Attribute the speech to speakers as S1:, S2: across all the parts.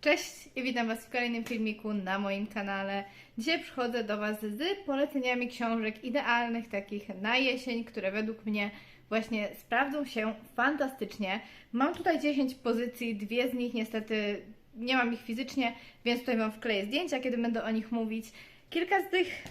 S1: Cześć i witam Was w kolejnym filmiku na moim kanale. Dzisiaj przychodzę do Was z poleceniami książek idealnych, takich na jesień, które według mnie właśnie sprawdzą się fantastycznie. Mam tutaj 10 pozycji, dwie z nich niestety nie mam ich fizycznie, więc tutaj Wam wkleję zdjęcia, kiedy będę o nich mówić. Kilka z tych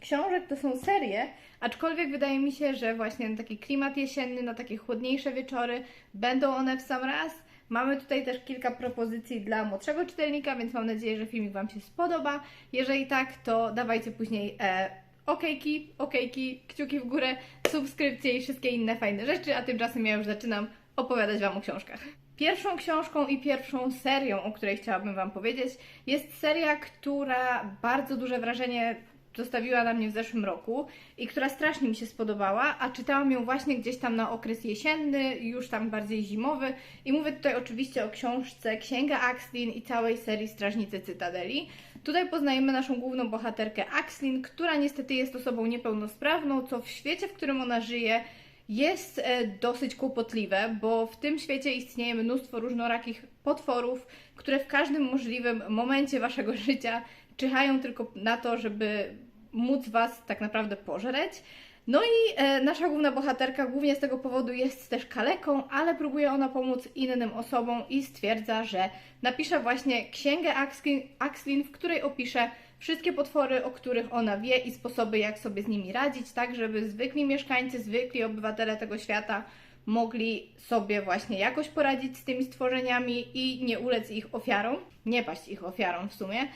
S1: książek to są serie, aczkolwiek wydaje mi się, że właśnie na taki klimat jesienny, na takie chłodniejsze wieczory będą one w sam raz. Mamy tutaj też kilka propozycji dla młodszego czytelnika, więc mam nadzieję, że filmik Wam się spodoba. Jeżeli tak, to dawajcie później e, okejki, okejki, kciuki w górę, subskrypcje i wszystkie inne fajne rzeczy, a tymczasem ja już zaczynam opowiadać Wam o książkach. Pierwszą książką i pierwszą serią, o której chciałabym Wam powiedzieć, jest seria, która bardzo duże wrażenie zostawiła na mnie w zeszłym roku i która strasznie mi się spodobała, a czytałam ją właśnie gdzieś tam na okres jesienny, już tam bardziej zimowy i mówię tutaj oczywiście o książce Księga Axlin i całej serii Strażnicy Cytadeli. Tutaj poznajemy naszą główną bohaterkę Axlin, która niestety jest osobą niepełnosprawną, co w świecie, w którym ona żyje, jest e, dosyć kłopotliwe, bo w tym świecie istnieje mnóstwo różnorakich potworów, które w każdym możliwym momencie waszego życia czyhają tylko na to, żeby móc was tak naprawdę pożreć. No i e, nasza główna bohaterka głównie z tego powodu jest też kaleką, ale próbuje ona pomóc innym osobom i stwierdza, że napisze właśnie księgę Axlin, Axlin, w której opisze wszystkie potwory, o których ona wie i sposoby, jak sobie z nimi radzić, tak żeby zwykli mieszkańcy, zwykli obywatele tego świata mogli sobie właśnie jakoś poradzić z tymi stworzeniami i nie ulec ich ofiarą, nie paść ich ofiarą w sumie.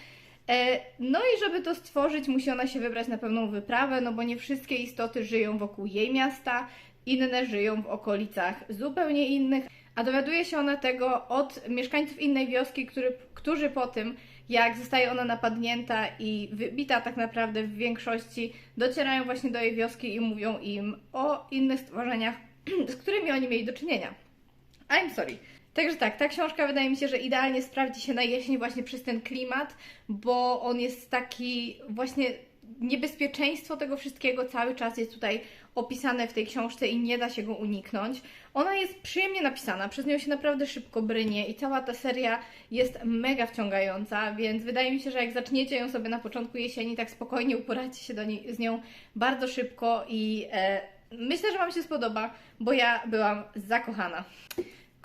S1: E, No i żeby to stworzyć, musi ona się wybrać na pewną wyprawę, no bo nie wszystkie istoty żyją wokół jej miasta, inne żyją w okolicach zupełnie innych, a dowiaduje się ona tego od mieszkańców innej wioski, który, którzy po tym, jak zostaje ona napadnięta i wybita tak naprawdę w większości, docierają właśnie do jej wioski i mówią im o innych stworzeniach, z którymi oni mieli do czynienia. I'm sorry. Także tak, ta książka wydaje mi się, że idealnie sprawdzi się na jesień właśnie przez ten klimat, bo on jest taki właśnie niebezpieczeństwo tego wszystkiego cały czas jest tutaj opisane w tej książce i nie da się go uniknąć. Ona jest przyjemnie napisana, przez nią się naprawdę szybko brynie i cała ta seria jest mega wciągająca, więc wydaje mi się, że jak zaczniecie ją sobie na początku jesieni, tak spokojnie uporacie się do niej, z nią bardzo szybko i e, myślę, że Wam się spodoba, bo ja byłam zakochana.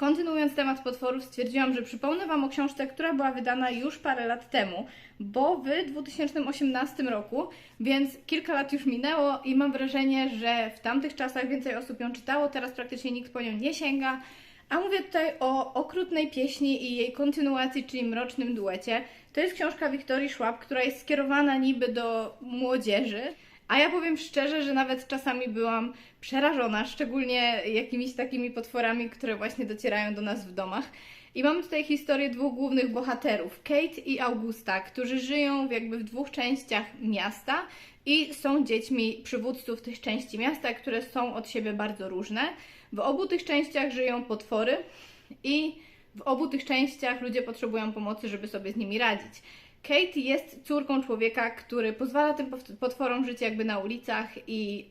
S1: Kontynuując temat potworów, stwierdziłam, że przypomnę Wam o książce, która była wydana już parę lat temu, bo w 2018 roku, więc kilka lat już minęło i mam wrażenie, że w tamtych czasach więcej osób ją czytało, teraz praktycznie nikt po nią nie sięga. A mówię tutaj o okrutnej pieśni i jej kontynuacji, czyli mrocznym duecie. To jest książka Wiktorii Szłap, która jest skierowana niby do młodzieży, a ja powiem szczerze, że nawet czasami byłam przerażona, szczególnie jakimiś takimi potworami, które właśnie docierają do nas w domach. I mamy tutaj historię dwóch głównych bohaterów, Kate i Augusta, którzy żyją jakby w dwóch częściach miasta i są dziećmi przywódców tych części miasta, które są od siebie bardzo różne. W obu tych częściach żyją potwory i w obu tych częściach ludzie potrzebują pomocy, żeby sobie z nimi radzić. Kate jest córką człowieka, który pozwala tym potworom żyć jakby na ulicach i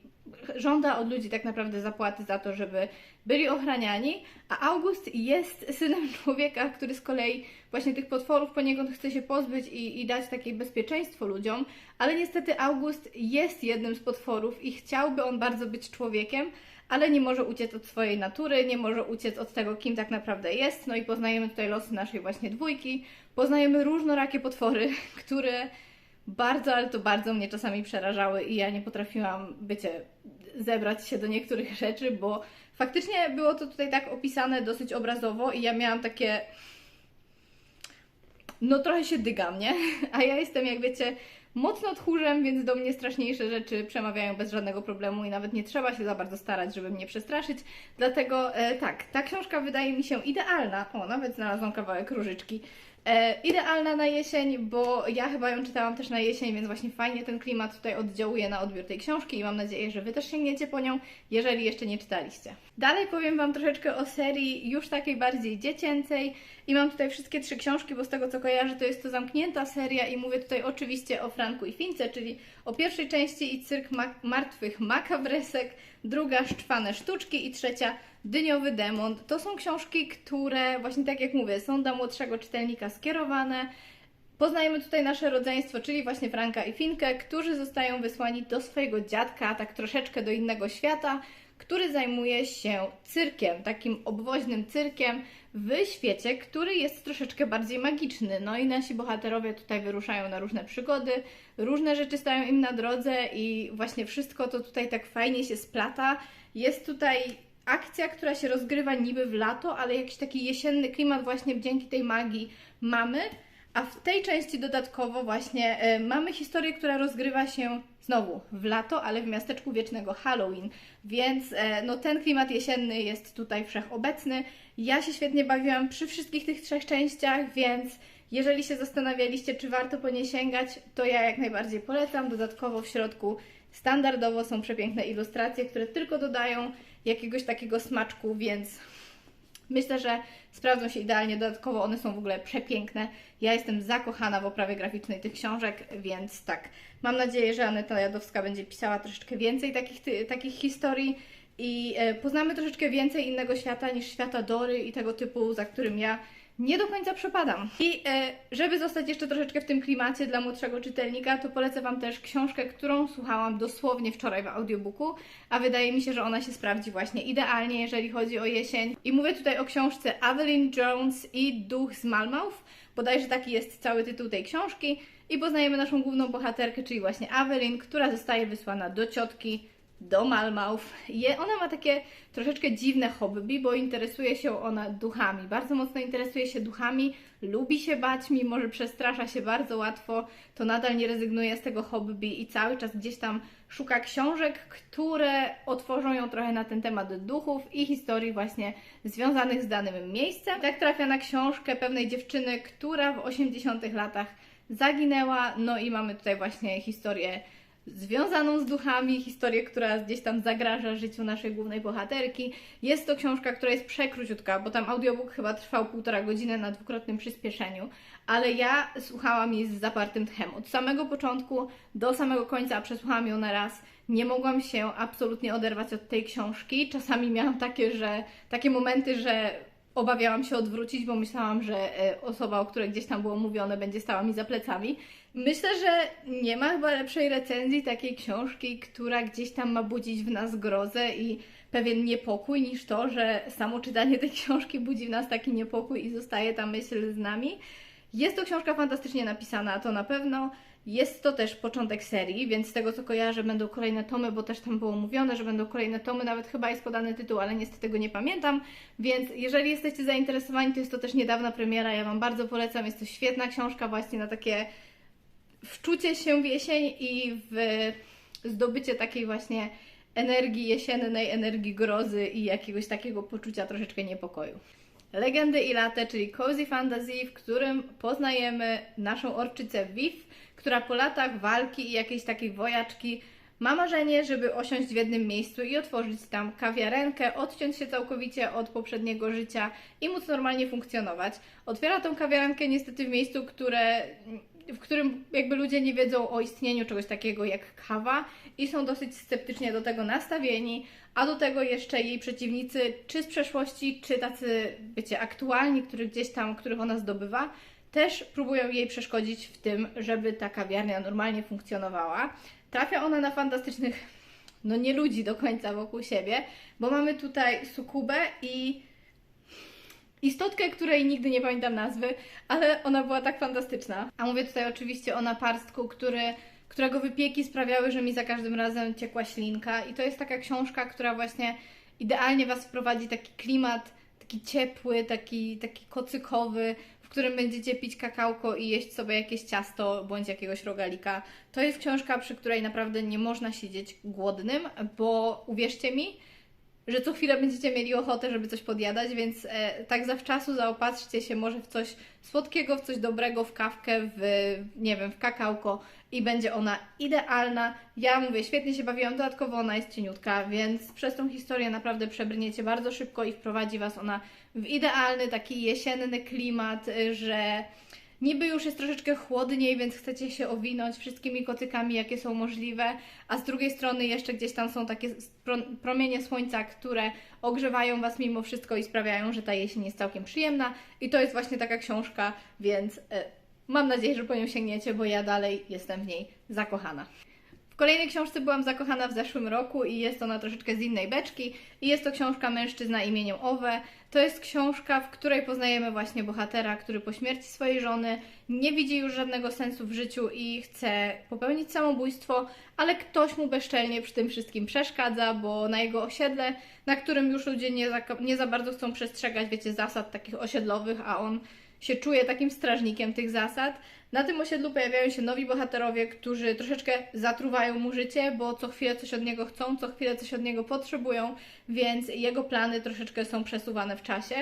S1: żąda od ludzi tak naprawdę zapłaty za to, żeby byli ochraniani, a August jest synem człowieka, który z kolei właśnie tych potworów poniekąd chce się pozbyć i, i dać takie bezpieczeństwo ludziom, ale niestety August jest jednym z potworów i chciałby on bardzo być człowiekiem, ale nie może uciec od swojej natury, nie może uciec od tego, kim tak naprawdę jest. No i poznajemy tutaj losy naszej właśnie dwójki. Poznajemy różnorakie potwory, które bardzo, ale to bardzo mnie czasami przerażały i ja nie potrafiłam, bycie, zebrać się do niektórych rzeczy, bo faktycznie było to tutaj tak opisane dosyć obrazowo i ja miałam takie no trochę się dygam, nie? A ja jestem, jak wiecie, mocno tchórzem, więc do mnie straszniejsze rzeczy przemawiają bez żadnego problemu i nawet nie trzeba się za bardzo starać, żeby mnie przestraszyć. Dlatego e, tak, ta książka wydaje mi się idealna. O, nawet znalazłam kawałek różyczki. E, idealna na jesień, bo ja chyba ją czytałam też na jesień, więc właśnie fajnie ten klimat tutaj oddziałuje na odbiór tej książki i mam nadzieję, że Wy też sięgniecie po nią, jeżeli jeszcze nie czytaliście. Dalej powiem Wam troszeczkę o serii już takiej bardziej dziecięcej i mam tutaj wszystkie trzy książki, bo z tego co kojarzę to jest to zamknięta seria i mówię tutaj oczywiście o Franku i Fince, czyli o pierwszej części i cyrk ma martwych makabresek, druga szczwane sztuczki i trzecia Dyniowy Demon. To są książki, które właśnie tak jak mówię, są dla młodszego czytelnika skierowane. Poznajemy tutaj nasze rodzeństwo, czyli właśnie Franka i Finkę, którzy zostają wysłani do swojego dziadka, tak troszeczkę do innego świata, który zajmuje się cyrkiem, takim obwoźnym cyrkiem w świecie, który jest troszeczkę bardziej magiczny. No i nasi bohaterowie tutaj wyruszają na różne przygody, różne rzeczy stają im na drodze i właśnie wszystko to tutaj tak fajnie się splata. Jest tutaj akcja, która się rozgrywa niby w lato, ale jakiś taki jesienny klimat właśnie dzięki tej magii mamy. A w tej części dodatkowo właśnie e, mamy historię, która rozgrywa się znowu w lato, ale w miasteczku wiecznego Halloween, więc e, no ten klimat jesienny jest tutaj wszechobecny. Ja się świetnie bawiłam przy wszystkich tych trzech częściach, więc jeżeli się zastanawialiście, czy warto po nie sięgać, to ja jak najbardziej polecam. Dodatkowo w środku standardowo są przepiękne ilustracje, które tylko dodają jakiegoś takiego smaczku, więc Myślę, że sprawdzą się idealnie. Dodatkowo one są w ogóle przepiękne. Ja jestem zakochana w oprawie graficznej tych książek, więc tak. Mam nadzieję, że Aneta Jadowska będzie pisała troszeczkę więcej takich, ty, takich historii i e, poznamy troszeczkę więcej innego świata niż świata Dory i tego typu, za którym ja nie do końca przepadam. I e, żeby zostać jeszcze troszeczkę w tym klimacie dla młodszego czytelnika, to polecę Wam też książkę, którą słuchałam dosłownie wczoraj w audiobooku, a wydaje mi się, że ona się sprawdzi właśnie idealnie, jeżeli chodzi o jesień. I mówię tutaj o książce Evelyn Jones i Duch z Malmouth. Bodajże taki jest cały tytuł tej książki. I poznajemy naszą główną bohaterkę, czyli właśnie Evelyn, która zostaje wysłana do ciotki do Malmouth. Je, ona ma takie troszeczkę dziwne hobby, bo interesuje się ona duchami. Bardzo mocno interesuje się duchami, lubi się bać, mimo że przestrasza się bardzo łatwo, to nadal nie rezygnuje z tego hobby i cały czas gdzieś tam szuka książek, które otworzą ją trochę na ten temat duchów i historii właśnie związanych z danym miejscem. Tak trafia na książkę pewnej dziewczyny, która w 80 latach zaginęła, no i mamy tutaj właśnie historię związaną z duchami, historię, która gdzieś tam zagraża życiu naszej głównej bohaterki. Jest to książka, która jest przekróciutka, bo tam audiobook chyba trwał półtora godziny na dwukrotnym przyspieszeniu, ale ja słuchałam jej z zapartym tchem. Od samego początku do samego końca przesłuchałam ją na raz. Nie mogłam się absolutnie oderwać od tej książki. Czasami miałam takie, że takie momenty, że obawiałam się odwrócić, bo myślałam, że e, osoba, o której gdzieś tam było mówione, będzie stała mi za plecami. Myślę, że nie ma chyba lepszej recenzji takiej książki, która gdzieś tam ma budzić w nas grozę i pewien niepokój, niż to, że samo czytanie tej książki budzi w nas taki niepokój i zostaje ta myśl z nami. Jest to książka fantastycznie napisana, to na pewno. Jest to też początek serii, więc z tego co kojarzę będą kolejne tomy, bo też tam było mówione, że będą kolejne tomy, nawet chyba jest podany tytuł, ale niestety tego nie pamiętam. Więc jeżeli jesteście zainteresowani, to jest to też niedawna premiera, ja Wam bardzo polecam. Jest to świetna książka właśnie na takie wczucie się w jesień i w zdobycie takiej właśnie energii jesiennej, energii grozy i jakiegoś takiego poczucia troszeczkę niepokoju. Legendy i late, czyli cozy fantasy, w którym poznajemy naszą orczycę Viv, która po latach walki i jakiejś takiej wojaczki ma marzenie, żeby osiąść w jednym miejscu i otworzyć tam kawiarenkę, odciąć się całkowicie od poprzedniego życia i móc normalnie funkcjonować. Otwiera tą kawiarenkę niestety w miejscu, które w którym jakby ludzie nie wiedzą o istnieniu czegoś takiego jak kawa i są dosyć sceptycznie do tego nastawieni, a do tego jeszcze jej przeciwnicy, czy z przeszłości, czy tacy, wiecie, aktualni, których gdzieś tam, których ona zdobywa, też próbują jej przeszkodzić w tym, żeby ta kawiarnia normalnie funkcjonowała. Trafia ona na fantastycznych, no nie ludzi do końca wokół siebie, bo mamy tutaj sukubę i istotkę, której nigdy nie pamiętam nazwy, ale ona była tak fantastyczna. A mówię tutaj oczywiście o naparstku, który, którego wypieki sprawiały, że mi za każdym razem ciekła ślinka. I to jest taka książka, która właśnie idealnie Was wprowadzi taki klimat, taki ciepły, taki, taki kocykowy, w którym będziecie pić kakałko i jeść sobie jakieś ciasto bądź jakiegoś rogalika. To jest książka, przy której naprawdę nie można siedzieć głodnym, bo uwierzcie mi, że co chwilę będziecie mieli ochotę, żeby coś podjadać, więc e, tak zawczasu zaopatrzcie się może w coś słodkiego, w coś dobrego, w kawkę, w, nie wiem, w kakałko i będzie ona idealna. Ja mówię, świetnie się bawiłam, dodatkowo ona jest cieniutka, więc przez tą historię naprawdę przebrniecie bardzo szybko i wprowadzi Was ona w idealny, taki jesienny klimat, że niby już jest troszeczkę chłodniej, więc chcecie się owinąć wszystkimi kotykami, jakie są możliwe, a z drugiej strony jeszcze gdzieś tam są takie pro- promienie słońca, które ogrzewają Was mimo wszystko i sprawiają, że ta jesień jest całkiem przyjemna. I to jest właśnie taka książka, więc e, mam nadzieję, że po nią sięgniecie, bo ja dalej jestem w niej zakochana. W kolejnej książce byłam zakochana w zeszłym roku i jest ona troszeczkę z innej beczki. I jest to książka Mężczyzna imieniem Owe. To jest książka, w której poznajemy właśnie bohatera, który po śmierci swojej żony nie widzi już żadnego sensu w życiu i chce popełnić samobójstwo, ale ktoś mu bezczelnie przy tym wszystkim przeszkadza, bo na jego osiedle, na którym już ludzie nie za, nie za bardzo chcą przestrzegać, wiecie, zasad takich osiedlowych, a on się czuje takim strażnikiem tych zasad. Na tym osiedlu pojawiają się nowi bohaterowie, którzy troszeczkę zatruwają mu życie, bo co chwilę coś od niego chcą, co chwilę coś od niego potrzebują, więc jego plany troszeczkę są przesuwane w czasie.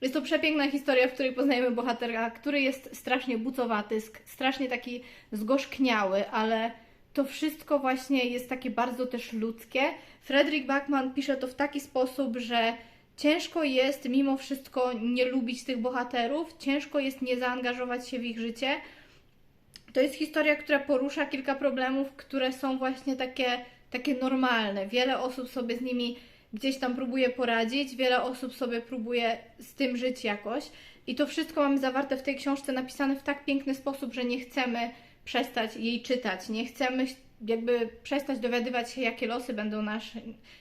S1: Jest to przepiękna historia, w której poznajemy bohatera, który jest strasznie bucowaty, strasznie taki zgorzkniały, ale to wszystko właśnie jest takie bardzo też ludzkie. Frederick Backman pisze to w taki sposób, że ciężko jest mimo wszystko nie lubić tych bohaterów, ciężko jest nie zaangażować się w ich życie. To jest historia, która porusza kilka problemów, które są właśnie takie, takie normalne. Wiele osób sobie z nimi gdzieś tam próbuje poradzić, wiele osób sobie próbuje z tym żyć jakoś. I to wszystko mamy zawarte w tej książce, napisane w tak piękny sposób, że nie chcemy przestać jej czytać, nie chcemy jakby przestać dowiadywać się, jakie losy będą nasze,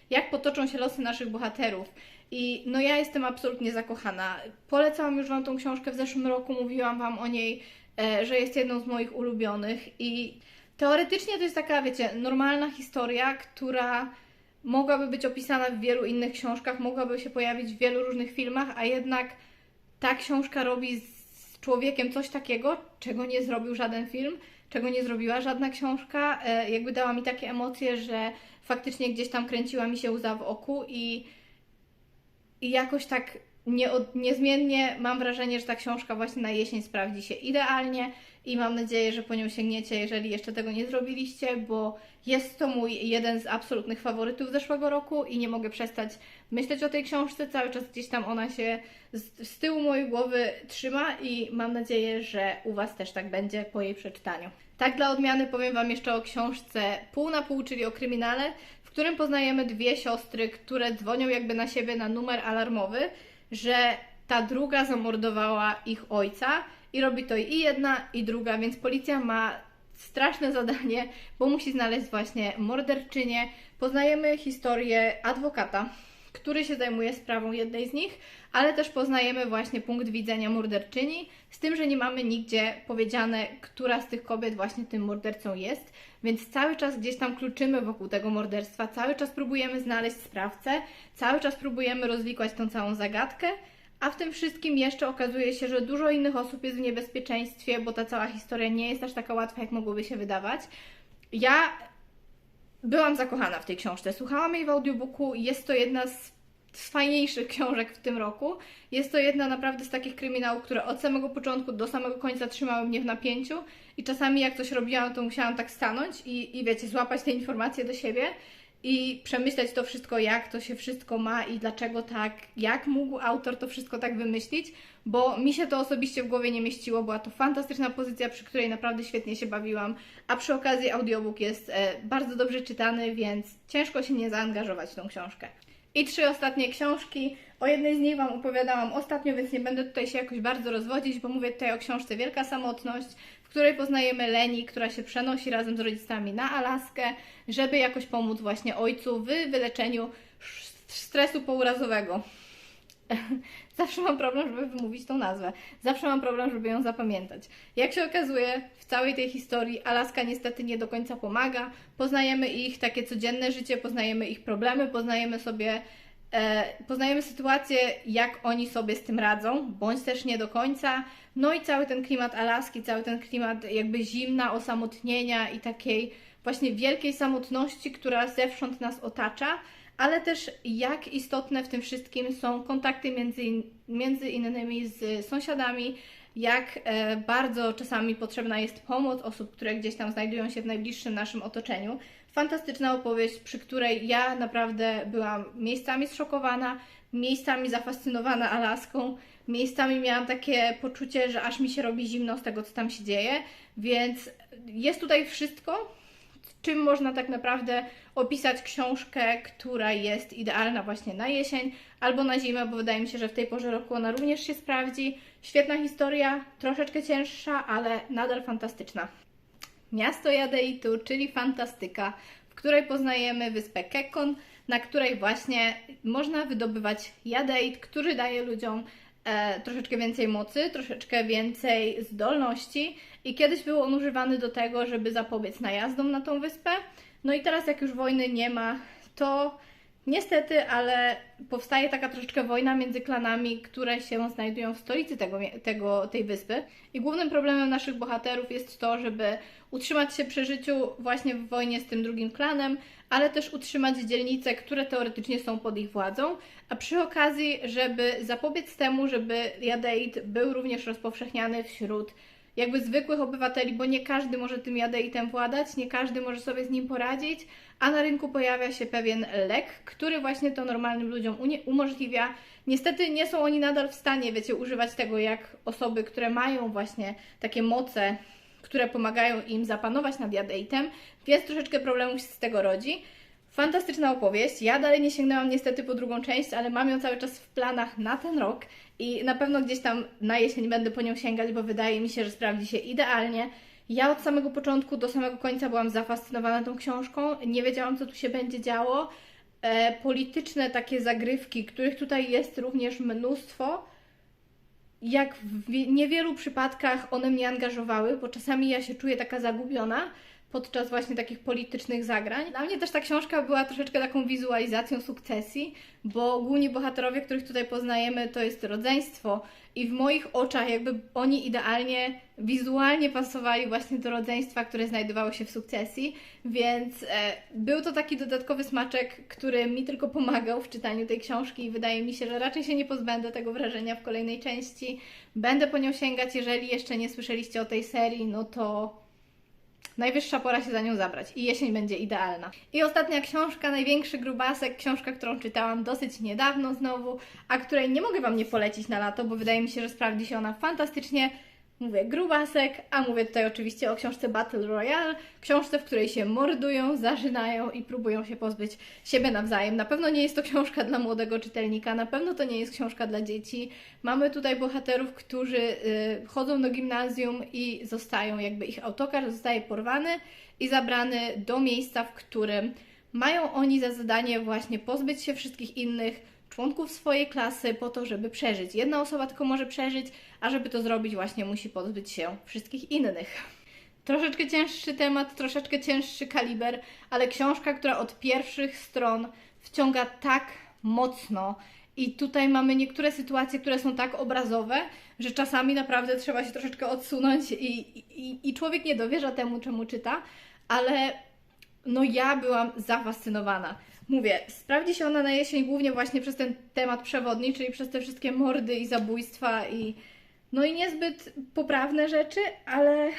S1: jak potoczą się losy naszych bohaterów. I no ja jestem absolutnie zakochana. Polecałam już Wam tą książkę w zeszłym roku, mówiłam Wam o niej, e, że jest jedną z moich ulubionych i teoretycznie to jest taka, wiecie, normalna historia, która mogłaby być opisana w wielu innych książkach, mogłaby się pojawić w wielu różnych filmach, a jednak ta książka robi z człowiekiem coś takiego, czego nie zrobił żaden film, czego nie zrobiła żadna książka. E, jakby dała mi takie emocje, że faktycznie gdzieś tam kręciła mi się łza w oku i, i jakoś tak nie, niezmiennie mam wrażenie, że ta książka właśnie na jesień sprawdzi się idealnie i mam nadzieję, że po nią sięgniecie, jeżeli jeszcze tego nie zrobiliście, bo jest to mój jeden z absolutnych faworytów zeszłego roku i nie mogę przestać myśleć o tej książce. Cały czas gdzieś tam ona się z, z tyłu mojej głowy trzyma i mam nadzieję, że u Was też tak będzie po jej przeczytaniu. Tak dla odmiany powiem Wam jeszcze o książce Pół na pół, czyli o kryminale, w którym poznajemy dwie siostry, które dzwonią jakby na siebie na numer alarmowy, że ta druga zamordowała ich ojca i robi to i jedna, i druga, więc policja ma straszne zadanie, bo musi znaleźć właśnie morderczynię. Poznajemy historię adwokata, który się zajmuje sprawą jednej z nich, ale też poznajemy właśnie punkt widzenia morderczyni, z tym, że nie mamy nigdzie powiedziane, która z tych kobiet właśnie tym mordercą jest, więc cały czas gdzieś tam kluczymy wokół tego morderstwa, cały czas próbujemy znaleźć sprawcę, cały czas próbujemy rozwikłać tą całą zagadkę, a w tym wszystkim jeszcze okazuje się, że dużo innych osób jest w niebezpieczeństwie, bo ta cała historia nie jest aż taka łatwa, jak mogłoby się wydawać. Ja byłam zakochana w tej książce. Słuchałam jej w audiobooku. Jest to jedna z, z fajniejszych książek w tym roku. Jest to jedna naprawdę z takich kryminałów, które od samego początku do samego końca trzymały mnie w napięciu. I czasami jak coś robiłam, to musiałam tak stanąć i, i wiecie, złapać te informacje do siebie i przemyśleć to wszystko, jak to się wszystko ma i dlaczego tak, jak mógł autor to wszystko tak wymyślić, bo mi się to osobiście w głowie nie mieściło. Była to fantastyczna pozycja, przy której naprawdę świetnie się bawiłam, a przy okazji audiobook jest e, bardzo dobrze czytany, więc ciężko się nie zaangażować w tą książkę. I trzy ostatnie książki. O jednej z nich Wam opowiadałam ostatnio, więc nie będę tutaj się jakoś bardzo rozwodzić, bo mówię tutaj o książce Wielka Samotność, w której poznajemy Leni, która się przenosi razem z rodzicami na Alaskę, żeby jakoś pomóc właśnie ojcu w wyleczeniu stresu pourazowego. Zawsze mam problem, żeby wymówić tą nazwę. Zawsze mam problem, żeby ją zapamiętać. Jak się okazuje, w całej tej historii Alaska niestety nie do końca pomaga. Poznajemy ich takie codzienne życie, poznajemy ich problemy, poznajemy sobie E, poznajemy sytuację, jak oni sobie z tym radzą, bądź też nie do końca. No i cały ten klimat Alaski, cały ten klimat jakby zimna, osamotnienia i takiej właśnie wielkiej samotności, która zewsząd nas otacza, ale też jak istotne w tym wszystkim są kontakty między, między innymi z sąsiadami, jak e, bardzo czasami potrzebna jest pomoc osób, które gdzieś tam znajdują się w najbliższym naszym otoczeniu. Fantastyczna opowieść, przy której ja naprawdę byłam miejscami zszokowana, miejscami zafascynowana Alaską, Miejscami miałam takie poczucie, że aż mi się robi zimno z tego, co tam się dzieje, więc jest tutaj wszystko, czym można tak naprawdę opisać książkę, która jest idealna właśnie na jesień albo na zimę, bo wydaje mi się, że w tej porze roku ona również się sprawdzi. Świetna historia, troszeczkę cięższa, ale nadal fantastyczna. Miasto Jadeitu, czyli fantastyka, w której poznajemy wyspę Kekon, na której właśnie można wydobywać jadeit, który daje ludziom e, troszeczkę więcej mocy, troszeczkę więcej zdolności i kiedyś był on używany do tego, żeby zapobiec najazdom na tą wyspę. No i teraz jak już wojny nie ma, to niestety, ale powstaje taka troszeczkę wojna między klanami, które się znajdują w stolicy tego, tego, tej wyspy. I głównym problemem naszych bohaterów jest to, żeby utrzymać się przy życiu właśnie w wojnie z tym drugim klanem, ale też utrzymać dzielnice, które teoretycznie są pod ich władzą, a przy okazji, żeby zapobiec temu, żeby jadeit był również rozpowszechniany wśród jakby zwykłych obywateli, bo nie każdy może tym jadeitem władać, nie każdy może sobie z nim poradzić, a na rynku pojawia się pewien lek, który właśnie to normalnym ludziom umożliwia. Niestety nie są oni nadal w stanie, wiecie, używać tego jak osoby, które mają właśnie takie moce, które pomagają im zapanować nad jadeitem, więc troszeczkę problemów się z tego rodzi. Fantastyczna opowieść. Ja dalej nie sięgnęłam niestety po drugą część, ale mam ją cały czas w planach na ten rok i na pewno gdzieś tam na jesień będę po nią sięgać, bo wydaje mi się, że sprawdzi się idealnie. Ja od samego początku do samego końca byłam zafascynowana tą książką. Nie wiedziałam, co tu się będzie działo. E, polityczne takie zagrywki, których tutaj jest również mnóstwo. Jak w wi- niewielu przypadkach one mnie angażowały, bo czasami ja się czuję taka zagubiona podczas właśnie takich politycznych zagrań. Dla mnie też ta książka była troszeczkę taką wizualizacją sukcesji, bo główni bohaterowie, których tutaj poznajemy, to jest rodzeństwo i w moich oczach jakby oni idealnie wizualnie pasowali właśnie do rodzeństwa, które znajdowało się w sukcesji, więc e, był to taki dodatkowy smaczek, który mi tylko pomagał w czytaniu tej książki i wydaje mi się, że raczej się nie pozbędę tego wrażenia w kolejnej części. Będę po nią sięgać, jeżeli jeszcze nie słyszeliście o tej serii, no to Najwyższa pora się za nią zabrać i jesień będzie idealna. I ostatnia książka, Największy Grubasek, książka, którą czytałam dosyć niedawno znowu, a której nie mogę Wam nie polecić na lato, bo wydaje mi się, że sprawdzi się ona fantastycznie. Mówię grubasek, a mówię tutaj oczywiście o książce Battle Royale, książce, w której się mordują, zażynają i próbują się pozbyć siebie nawzajem. Na pewno nie jest to książka dla młodego czytelnika, na pewno to nie jest książka dla dzieci. Mamy tutaj bohaterów, którzy y, chodzą do gimnazjum i zostają, jakby ich autokar zostaje porwany i zabrany do miejsca, w którym mają oni za zadanie właśnie pozbyć się wszystkich innych, członków swojej klasy po to, żeby przeżyć. Jedna osoba tylko może przeżyć, a żeby to zrobić, właśnie musi pozbyć się wszystkich innych. Troszeczkę cięższy temat, troszeczkę cięższy kaliber, ale książka, która od pierwszych stron wciąga tak mocno. I tutaj mamy niektóre sytuacje, które są tak obrazowe, że czasami naprawdę trzeba się troszeczkę odsunąć i, i, i człowiek nie dowierza temu, czemu czyta, ale no ja byłam zafascynowana. Mówię, sprawdzi się ona na jesień głównie właśnie przez ten temat przewodni, czyli przez te wszystkie mordy i zabójstwa i no i niezbyt poprawne rzeczy, ale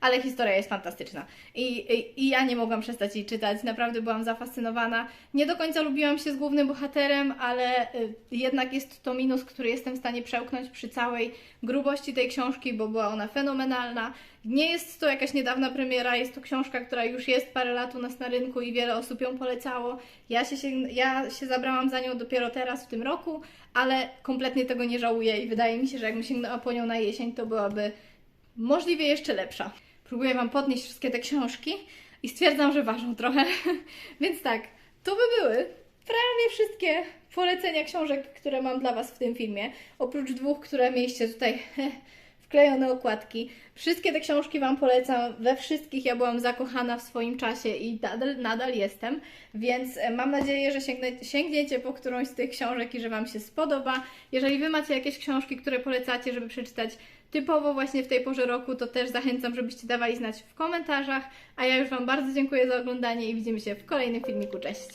S1: ale historia jest fantastyczna. I, i, I ja nie mogłam przestać jej czytać. Naprawdę byłam zafascynowana. Nie do końca lubiłam się z głównym bohaterem, ale y, jednak jest to minus, który jestem w stanie przełknąć przy całej grubości tej książki, bo była ona fenomenalna. Nie jest to jakaś niedawna premiera, jest to książka, która już jest parę lat u nas na rynku i wiele osób ją polecało. Ja się, ja się zabrałam za nią dopiero teraz, w tym roku, ale kompletnie tego nie żałuję i wydaje mi się, że jakbym sięgnęła po nią na jesień, to byłaby możliwie jeszcze lepsza. Próbuję Wam podnieść wszystkie te książki i stwierdzam, że ważą trochę. Więc tak, to by były prawie wszystkie polecenia książek, które mam dla Was w tym filmie. Oprócz dwóch, które mieliście tutaj wklejone okładki. Wszystkie te książki Wam polecam. We wszystkich ja byłam zakochana w swoim czasie i nadal, nadal jestem. Więc e, mam nadzieję, że sięgnę, sięgniecie po którąś z tych książek i że Wam się spodoba. Jeżeli Wy macie jakieś książki, które polecacie, żeby przeczytać typowo właśnie w tej porze roku, to też zachęcam, żebyście dawali znać w komentarzach. A ja już Wam bardzo dziękuję za oglądanie i widzimy się w kolejnym filmiku. Cześć!